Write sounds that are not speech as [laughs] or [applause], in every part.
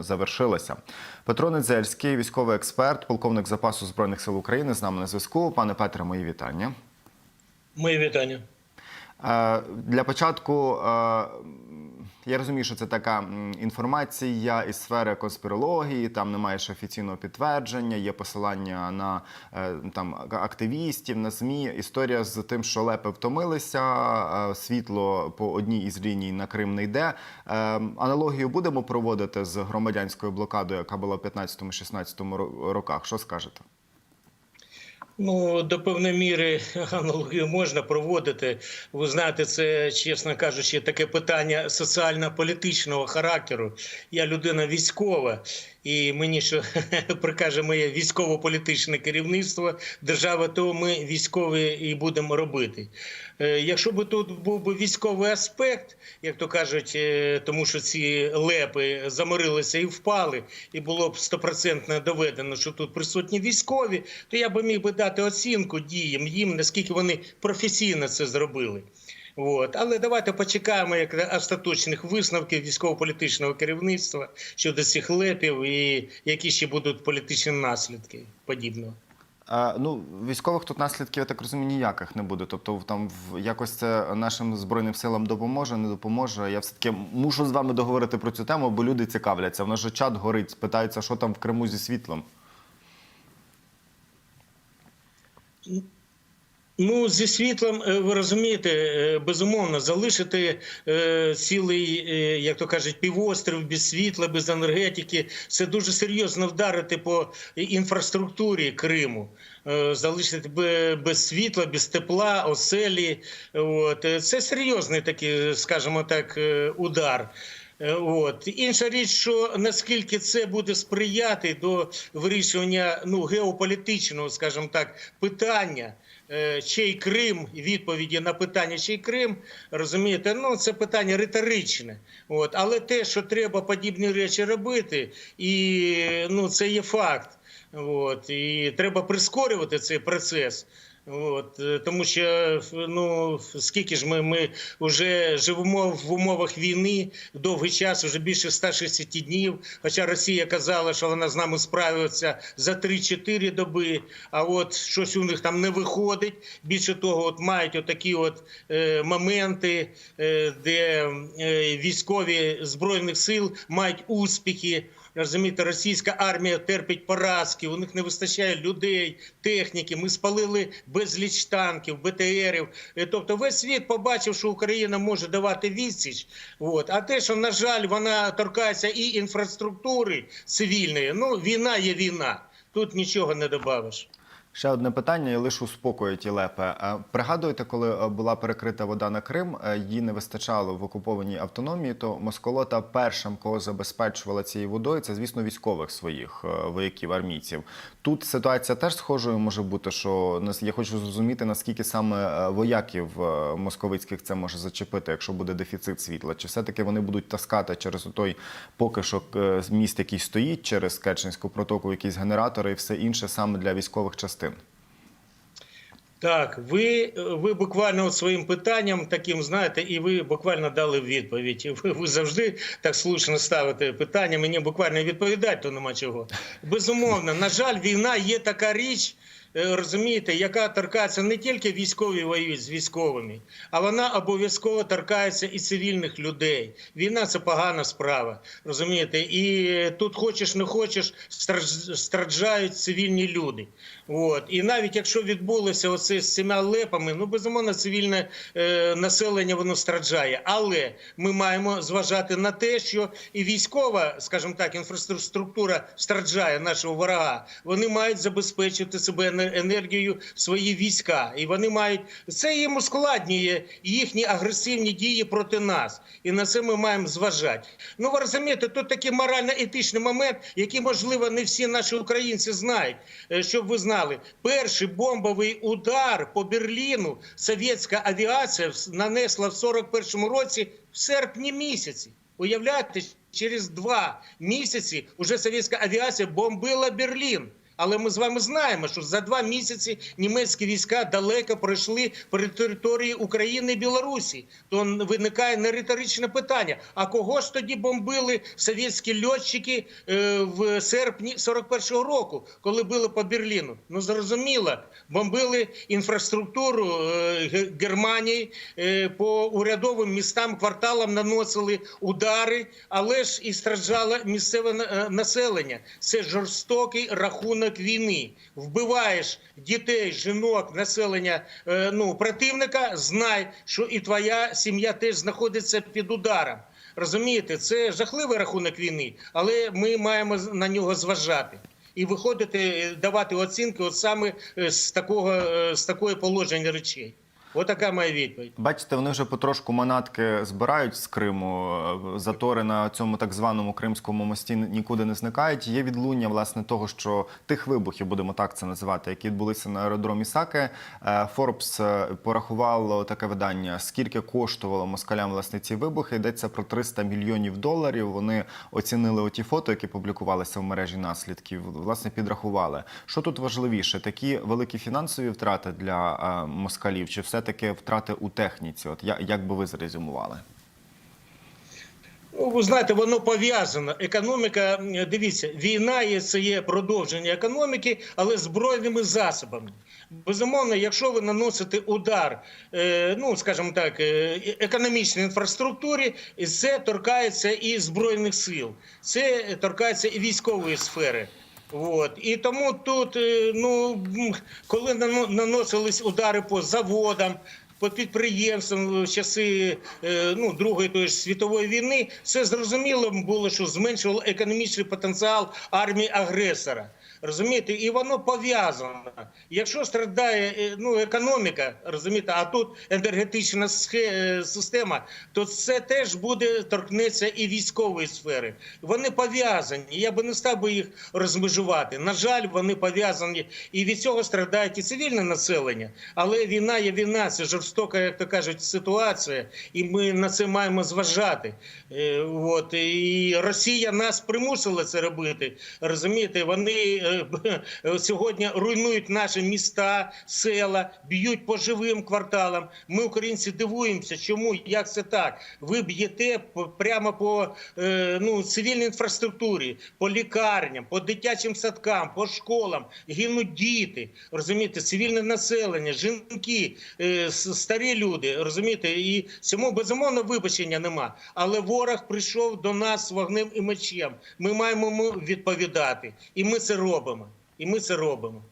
завершилася. Петро Недзельський, військовий експерт, полковник запасу збройних сил України, з нами на зв'язку. Пане Петре, мої вітання. Мої вітання. Е, Для початку е, я розумію, що це така інформація із сфери конспірології. Там немає ще офіційного підтвердження, є посилання на е, там активістів, на змі. Історія з тим, що лепи втомилися, світло по одній із ліній на Крим не йде. Е, Аналогію будемо проводити з громадянською блокадою, яка була в 15-16 роках. Що скажете? Ну, до певної міри аналогію можна проводити. Ви знаєте, це, чесно кажучи, таке питання соціально-політичного характеру. Я людина військова, і мені що [laughs] прикаже моє військово-політичне керівництво держави, то ми військові і будемо робити. Е, Якщо б тут був би військовий аспект, як то кажуть, е, тому що ці лепи заморилися і впали, і було б стопроцентно доведено, що тут присутні військові, то я би міг би дати оцінку діям їм, наскільки вони професійно це зробили. От. Але давайте почекаємо як остаточних висновків військово-політичного керівництва щодо цих лепів і які ще будуть політичні наслідки подібного. Ну, військових тут наслідків, я так розумію, ніяких не буде. Тобто, там якось це нашим збройним силам допоможе, не допоможе. Я все таки мушу з вами договорити про цю тему, бо люди цікавляться. В нас же чат горить, питаються, що там в Криму зі світлом. Ну, зі світлом, е, ви розумієте, е, безумовно, залишити е, цілий, е, як то кажуть, півострів без світла, без енергетики це дуже серйозно вдарити по інфраструктурі Криму. Е, залишити бе- без світла, без тепла, оселі. От. Е, Це серйозний такий, скажімо так, удар. От інша річ, що наскільки це буде сприяти до вирішування ну геополітичного, скажімо так, питання. Е, Чий Крим відповіді на питання, чий Крим, розумієте, ну це питання риторичне. От, але те, що треба подібні речі робити, і ну це є факт. От, і треба прискорювати цей процес. От, е, тому що ну скільки ж ми, ми вже живемо в умовах війни довгий час, вже більше 160 днів. Хоча Росія казала, що вона з нами справиться за 3-4 доби. А от щось у них там не виходить. Більше того, от мають отакі от е, моменти, е, де е, військові збройних сил мають успіхи. Розумієте, російська армія терпить поразки, у них не вистачає людей, техніки. Ми спалили безліч танків, БТРів. Е, Тобто, весь світ побачив, що Україна може давати відсіч. От. А те, що на жаль, вона торкається і інфраструктури цивільної. Ну, війна є війна. Тут нічого не добавиш. Ще одне питання, і лише успокоює ті лепи. Е, Пригадуєте, коли е, була перекрита вода на Крим, е, її не вистачало в окупованій автономії, то Москолота першим, кого забезпечувала цією водою, це, звісно, військових своїх е, вояків, армійців. Тут ситуація теж схожою може бути, що я хочу зрозуміти, наскільки саме вояків московицьких це може зачепити, якщо буде дефіцит світла. Чи все-таки вони будуть таскати через той поки що міст, який стоїть, через Керченську протоку, якісь генератори і все інше саме для військових частин? Так, ви, ви буквально от своїм питанням таким знаєте, і ви буквально дали відповідь. Ви, ви завжди так слушно ставите питання. Мені буквально відповідати, то нема чого. Безумовно, на жаль, війна є така річ. Е, Розумієте, яка торкається не тільки військові воюють з військовими, а вона обов'язково торкається і цивільних людей. Війна це погана справа. Розумієте, і тут хочеш не хочеш, страж- страждають цивільні люди. От і навіть якщо відбулося оце з цими лепами, ну безумовно, цивільне е, населення воно страждає. Але ми маємо зважати на те, що і військова, скажімо так, інфраструктура страждає нашого ворога. Вони мають забезпечити себе ене- енергією свої війська, і вони мають це їм ускладнює їхні агресивні дії проти нас. І на це ми маємо зважати. Ну ви розумієте, тут такий морально-етичний момент, який можливо не всі наші українці знають. Е, Щоб ви знали, перший бомбовий удар по Берліну совєтська авіація нанесла в 41-му році в серпні місяці. Уявляєте, через два місяці вже совєтська авіація бомбила Берлін. Але ми з вами знаємо, що за два місяці німецькі війська далеко пройшли по території України і Білорусі. То виникає не риторичне питання: а кого ж тоді бомбили совєтські льотчики е, в серпні 41-го року, коли били по Берліну? Ну зрозуміло, бомбили інфраструктуру е, Германії е, по урядовим містам, кварталам наносили удари, але ж і страждало місцеве населення. Це жорстокий рахунок війни. Вбиваєш дітей, жінок, населення е, ну, противника. Знай, що і твоя сім'я теж знаходиться під ударом. Розумієте, це жахливий рахунок війни, але ми маємо на нього зважати. І виходити, е, давати оцінки от саме е, з такого з такої положення речей. Отака моя відповідь. Бачите, вони вже потрошку манатки збирають з Криму. Е, Затори на цьому так званому кримському мості нікуди не зникають. Є відлуння власне того, що тих вибухів, будемо так це називати, які відбулися на аеродромі Саке. Форбс порахувало таке видання, скільки коштувало москалям власне ці вибухи. Йдеться про 300 мільйонів доларів. Вони оцінили оті фото, які публікувалися в мережі наслідків. Власне, підрахували. Що тут важливіше? Такі великі фінансові втрати для е, москалів, чи все-таки втрати у техніці? От я- як би ви зрезюмували? Ну, ви знаєте, воно пов'язано. Економіка, дивіться, війна є це є продовження економіки, але збройними засобами. Безумовно, якщо ви наносите удар, е, ну скажімо так, е, економічній інфраструктурі, це торкається і збройних сил, це торкається і військової сфери. От і тому тут, е, ну коли нано- наносились удари по заводам. По підприємствам в часи е, ну, Другої тої ж світової війни все зрозуміло було, що зменшувало економічний потенціал армії агресора. Розумієте, і воно пов'язано. Якщо страдає е, ну, економіка, розумієте, а тут енергетична е, система, то це теж буде торкнеться і військової сфери. Вони пов'язані. Я би не став би їх розмежувати. На жаль, вони пов'язані, і від цього страждають і цивільне населення. Але війна є війна, це жорстока, як то кажуть, ситуація, і ми на це маємо зважати. Е, От і Росія нас примусила це робити. Розумієте, вони сьогодні руйнують наші міста, села, б'ють по живим кварталам. Ми, українці, дивуємося, чому як це так? Ви б'єте прямо по е, ну, цивільній інфраструктурі, по лікарням, по дитячим садкам, по школам. Гинуть діти, розумієте, цивільне населення, жінки, е, старі люди, розумієте, і цьому безумовно вибачення нема. Але ворог прийшов до нас вогнем і мечем. Ми маємо відповідати, і ми це робимо. І ми це робимо.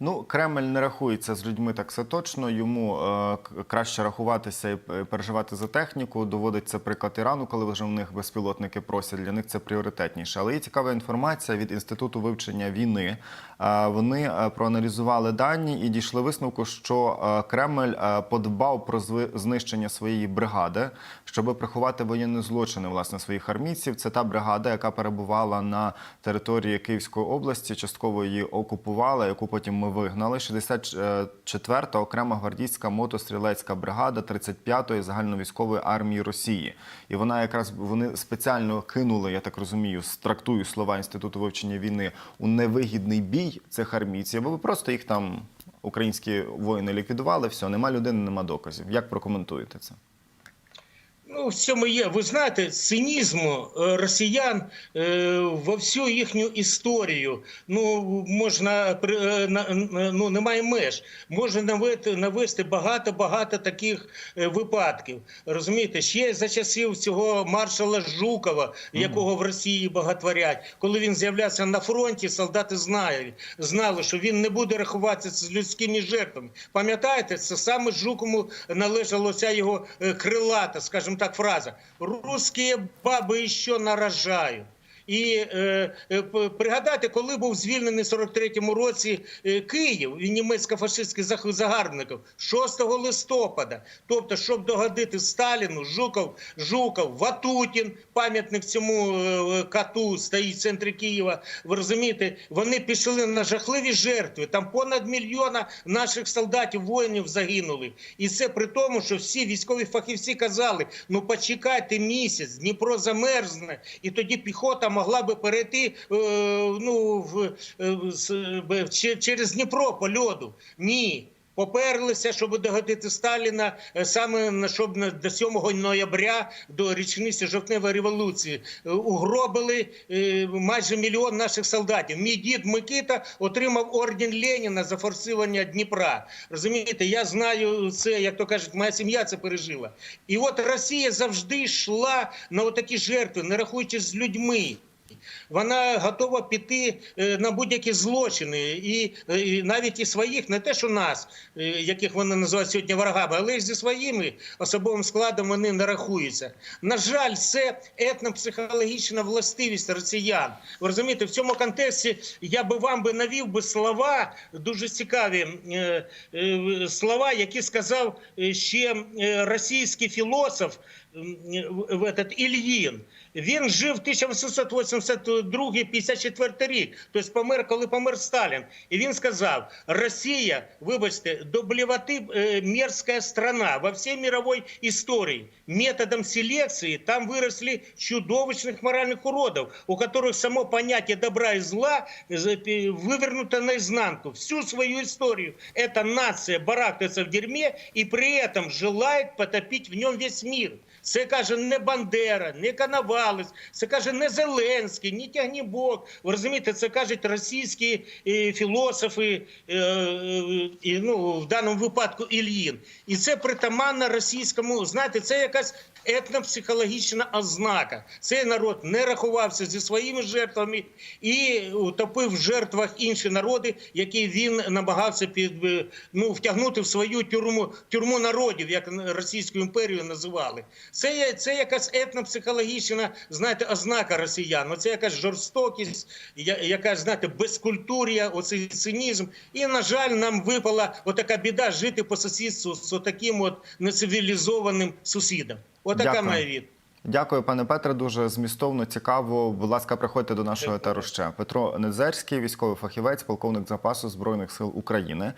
Ну, Кремль не рахується з людьми так все точно. Йому е, краще рахуватися і переживати за техніку. Доводиться приклад Ірану, коли вже в них безпілотники просять. Для них це пріоритетніше. Але є цікава інформація від інституту вивчення війни. Е, вони е, проаналізували дані і дійшли висновку, що е, Кремль е, подбав про знищення своєї бригади, щоб приховати воєнні злочини власне своїх армійців. Це та бригада, яка перебувала на території Київської області, частково її окупувала, яку потім ми вигнали. 64-та окрема гвардійська мотострілецька бригада 35-ї загальновійськової армії Росії. І вона якраз вони спеціально кинули, я так розумію, трактую слова інституту вивчення війни у невигідний бій цих армійців. Бо ви просто їх там українські воїни ліквідували. Все, нема людини, нема доказів. Як прокоментуєте це? Ну, в цьому є. Ви знаєте, цинізму е, росіян е, во всю їхню історію ну можна е, ну, немає меж. Можна навести, навести багато багато таких випадків. Розумієте, ще за часів цього маршала Жукова, якого в Росії багатворять, коли він з'являвся на фронті, солдати знали, знали, що він не буде рахуватися з людськими жертвами. Пам'ятаєте, це саме Жукову належала ця його крилата, скажімо так, фраза Русские баби еще нарожають». І е, е, п- коли був звільнений в 43-му році е, Київ і німецько-фашистських загарбників 6 листопада. Тобто, щоб догодити Сталіну, Жуков, Жуков, Ватутін, пам'ятник цьому е, кату стоїть в центрі Києва. Ви розумієте, вони пішли на жахливі жертви. Там понад мільйона наших солдатів, воїнів загинули. І це при тому, що всі військові фахівці казали: ну почекайте місяць, Дніпро замерзне, і тоді піхота могла би перейти е, ну, в, в з- через Дніпро по льоду. Ні. Поперлися, щоб догодити Сталіна, е, саме щоб до 7 ноября, до річниці жовтневої революції, Е, угробили е, майже мільйон наших солдатів. Мій дід Микита отримав орден Леніна за форсування Дніпра. Розумієте, я знаю це, як то кажуть, моя сім'я це пережила. І от Росія завжди йшла на такі жертви, не рахуючись з людьми. Вона готова піти е, на будь-які злочини, і, е, і навіть і своїх, не те, що нас, е, яких вони називають сьогодні ворогами, але й зі своїми особовим складом вони не рахуються. На жаль, це етнопсихологічна властивість росіян. Ви розумієте, в цьому контексті я би вам би навів би слова дуже цікаві слова, які сказав ще російський філософ в- в этот Ільїн. Він жив 1882-54 рік, тобто помер, коли помер Сталін. І він сказав: Росія, вибачте, до блевоти е, мерзкая страна во всей мировой истории. Методом селекции там выросли чудовищных моральных уродов, у которых само понятие добра и зла э, вывернуто наизнанку. Всю свою историю эта нация барахтается в дерьме и при этом желает потопить в нем весь мир. Це каже не Бандера, не Коновалець, це каже не Зеленський, не Тягнібок. Ви розумієте, це кажуть російські е, філософи, е, е, і, ну, в даному випадку Ільїн. І це притаманно російському, знаєте, це якась етнопсихологічна ознака. Цей народ не рахувався зі своїми жертвами і утопив в жертвах інші народи, які він намагався під, ну, втягнути в свою тюрму, тюрму народів, як Російську імперію називали. Це, є- це якась етнопсихологічна, знаєте, ознака росіян. Оце якась жорстокість, якась, знаєте, безкультур'я, оцей цинізм. І, на жаль, нам випала отака біда жити по сусідству з таким от нецивілізованим сусідом. Отака Дякую. моя від. Дякую, пане Петре. Дуже змістовно, цікаво. Будь ласка, приходьте до нашого етеру ще. Петро Недзерський, військовий фахівець, полковник запасу збройних сил України.